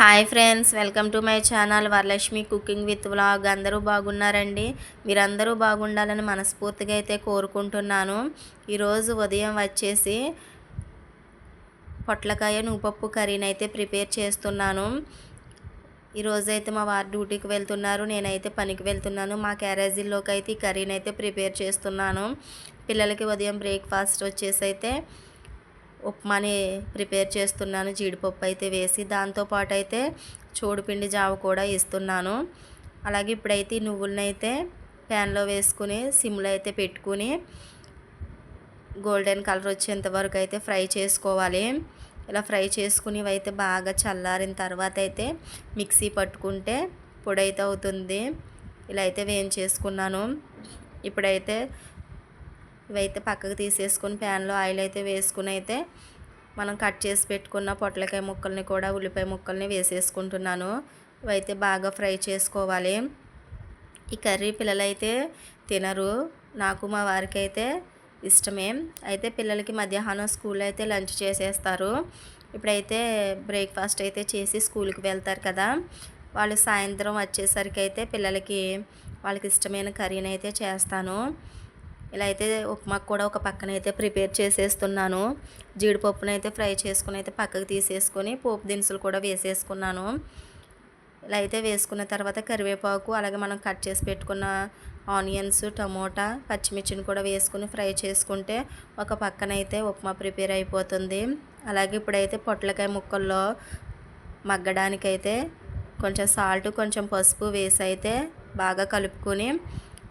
Hi friends welcome to my channel Varalakshmi cooking with vlog. అందరూ బాగున్నారండి? మీరందరూ బాగుండాలని మనస్ఫూర్తిగా అయితే కోరుకుంటున్నాను. ఈరోజు ఉదయం వచ్చేసి పొట్లకాయ నువ్వుపప్పు కర్రీని అయితే ప్రిపేర్ చేస్తున్నాను. ఈరోజైతే మా వారు డ్యూటీకి వెళ్తున్నారు నేనైతే పనికి వెళ్తున్నాను. మా క్యారేజీల్లోకి అయితే ఈ కర్రీని అయితే ప్రిపేర్ చేస్తున్నాను. పిల్లలకి ఉదయం బ్రేక్ఫాస్ట్ వచ్చేసి అయితే ఉప్మాని ప్రిపేర్ చేస్తున్నాను జీడిపప్పు అయితే వేసి దాంతోపాటు అయితే చోడుపిండి జావ కూడా ఇస్తున్నాను. అలాగే ఇప్పుడైతే ఈ నువ్వులను అయితే ప్యాన్లో వేసుకుని సిమ్లో అయితే పెట్టుకుని గోల్డెన్ కలర్ వచ్చేంత వరకు అయితే ఫ్రై చేసుకోవాలి. ఇలా ఫ్రై చేసుకుని అయితే బాగా చల్లారిన తర్వాత అయితే మిక్సీ పట్టుకుంటే పొడి అయితే అవుతుంది. ఇలా అయితే వేయించేసుకున్నాను. ఇప్పుడైతే ఇవైతే పక్కకు తీసేసుకొని ప్యాన్లో ఆయిల్ అయితే వేసుకుని అయితే మనం కట్ చేసి పెట్టుకున్న పొట్లకాయ ముక్కల్ని కూడా ఉల్లిపాయ ముక్కల్ని వేసేసుకుంటున్నాను. ఇవైతే బాగా ఫ్రై చేసుకోవాలి. ఈ కర్రీ పిల్లలైతే తినరు. నాకు మా వారికి అయితే ఇష్టమే. అయితే పిల్లలకి మధ్యాహ్నం స్కూల్లో అయితే లంచ్ చేసేస్తారు. ఇప్పుడైతే బ్రేక్ఫాస్ట్ అయితే చేసి స్కూల్కి వెళ్తారు కదా. వాళ్ళు సాయంత్రం వచ్చేసరికి అయితే పిల్లలకి వాళ్ళకి ఇష్టమైన కర్రీని అయితే చేస్తాను. ఇలా అయితే ఉప్మాకు కూడా ఒక పక్కన అయితే ప్రిపేర్ చేసేస్తున్నాను. జీడిపప్పును అయితే ఫ్రై చేసుకుని అయితే పక్కకు తీసేసుకొని పోపు దినుసులు కూడా వేసేసుకున్నాను. ఇలా అయితే వేసుకున్న తర్వాత కరివేపాకు అలాగే మనం కట్ చేసి పెట్టుకున్న ఆనియన్స్ టమోటా పచ్చిమిర్చిని కూడా వేసుకుని ఫ్రై చేసుకుంటే ఒక పక్కన అయితే ఉప్మా ప్రిపేర్ అయిపోతుంది. అలాగే ఇప్పుడైతే పొట్లకాయ ముక్కల్లో మగ్గడానికైతే కొంచెం సాల్ట్ కొంచెం పసుపు వేసి అయితే బాగా కలుపుకొని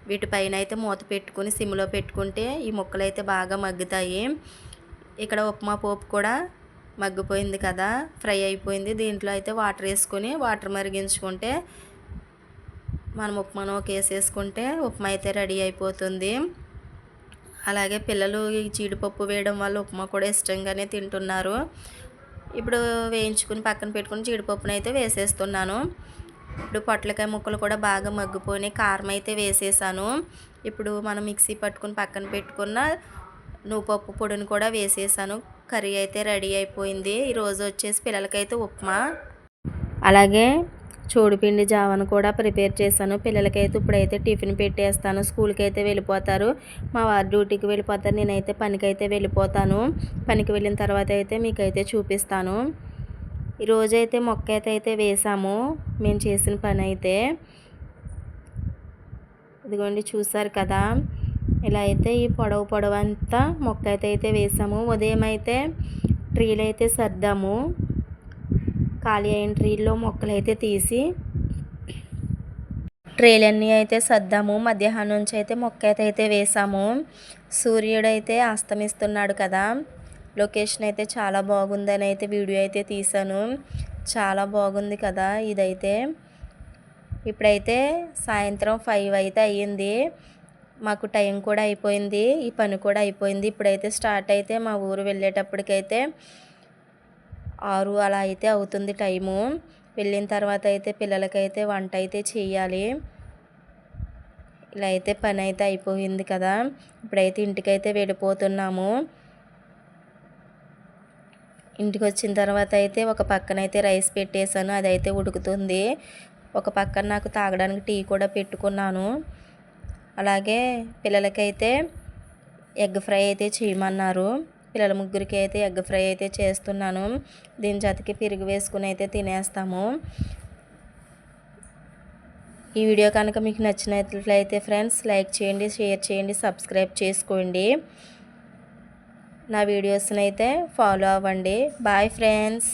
వీటిపైన అయితే మూత పెట్టుకుని సిమ్లో పెట్టుకుంటే ఈ ముక్కలు అయితే బాగా మగ్గుతాయి. ఇక్కడ ఉప్మా పోపు కూడా మగ్గిపోయింది కదా ఫ్రై అయిపోయింది. దీంట్లో అయితే వాటర్ వేసుకొని వాటర్ మరిగించుకుంటే మనం ఉప్మాను వేసేసుకుంటే ఉప్మా అయితే రెడీ అయిపోతుంది. అలాగే పిల్లలు ఈ జీడిపప్పు వేయడం వల్ల ఉప్మా కూడా ఇష్టంగానే తింటున్నారు. ఇప్పుడు వేయించుకుని పక్కన పెట్టుకుని జీడిపప్పునైతే వేసేస్తున్నాను. ఇప్పుడు పొట్లకాయ ముక్కలు కూడా బాగా మగ్గిపోయినాయి. కారం అయితే వేసేసాను. ఇప్పుడు మనం మిక్సీ పట్టుకుని పక్కన పెట్టుకున్న నువ్వుపప్పు పొడిని కూడా వేసేసాను. కర్రీ అయితే రెడీ అయిపోయింది. ఈరోజు వచ్చేసి పిల్లలకైతే ఉప్మా. అలాగే చూడిపిండి జావను కూడా ప్రిపేర్ చేశాను. పిల్లలకైతే ఇప్పుడైతే టిఫిన్ పెట్టేస్తాను. స్కూల్కి అయితే వెళ్ళిపోతారు. మా వారి డ్యూటీకి వెళ్ళిపోతారు. నేనైతే పనికైతే వెళ్ళిపోతాను. పనికి వెళ్ళిన తర్వాత అయితే మీకైతే చూపిస్తాను. ఈరోజైతే మొక్క అయితే అయితే వేసాము. మేము చేసిన పని అయితే ఇదిగోండి చూసారు కదా. ఇలా అయితే ఈ పొడవు పొడవు అంతా మొక్క అయితే అయితే వేసాము. ఉదయం అయితే ట్రీలు అయితే సర్దాము. ఖాళీ అయిన ట్రీల్లో మొక్కలు అయితే తీసి ట్రేలన్నీ అయితే సర్దాము. మధ్యాహ్నం నుంచి అయితే మొక్క అయితే అయితే వేసాము. సూర్యుడు అయితే అస్తమిస్తున్నాడు కదా. లొకేషన్ అయితే చాలా బాగుందని అయితే వీడియో అయితే తీసాను చాలా బాగుంది కదా ఇదైతే. ఇప్పుడైతే సాయంత్రం ఫైవ్ అయితే అయ్యింది. మాకు టైం కూడా అయిపోయింది. ఈ పని కూడా అయిపోయింది. ఇప్పుడైతే స్టార్ట్ అయితే మా ఊరు వెళ్ళేటప్పటికైతే ఆరు అలా అయితే అవుతుంది టైము. వెళ్ళిన తర్వాత అయితే పిల్లలకైతే వంట అయితే చేయాలి. ఇలా అయితే పని అయితే అయిపోయింది కదా. ఇప్పుడైతే ఇంటికైతే వెళ్ళిపోతున్నాము. ఇంటికి వచ్చిన తర్వాత అయితే ఒక పక్కన అయితే రైస్ పెట్టేశాను అది అయితే ఉడుకుతుంది. ఒక పక్కన నాకు తాగడానికి టీ కూడా పెట్టుకున్నాను. అలాగే పిల్లలకైతే ఎగ్ ఫ్రై అయితే చేయమన్నారు. పిల్లల ముగ్గురికి అయితే ఎగ్ ఫ్రై అయితే చేస్తున్నాను. దీని జతకి పెరుగు వేసుకుని అయితే తినేస్తాము. ఈ వీడియో కనుక మీకు నచ్చినట్లయితే ఫ్రెండ్స్ లైక్ చేయండి షేర్ చేయండి సబ్స్క్రైబ్ చేసుకోండి. నా వీడియోస్ని అయితే ఫాలో అవ్వండి. Bye friends.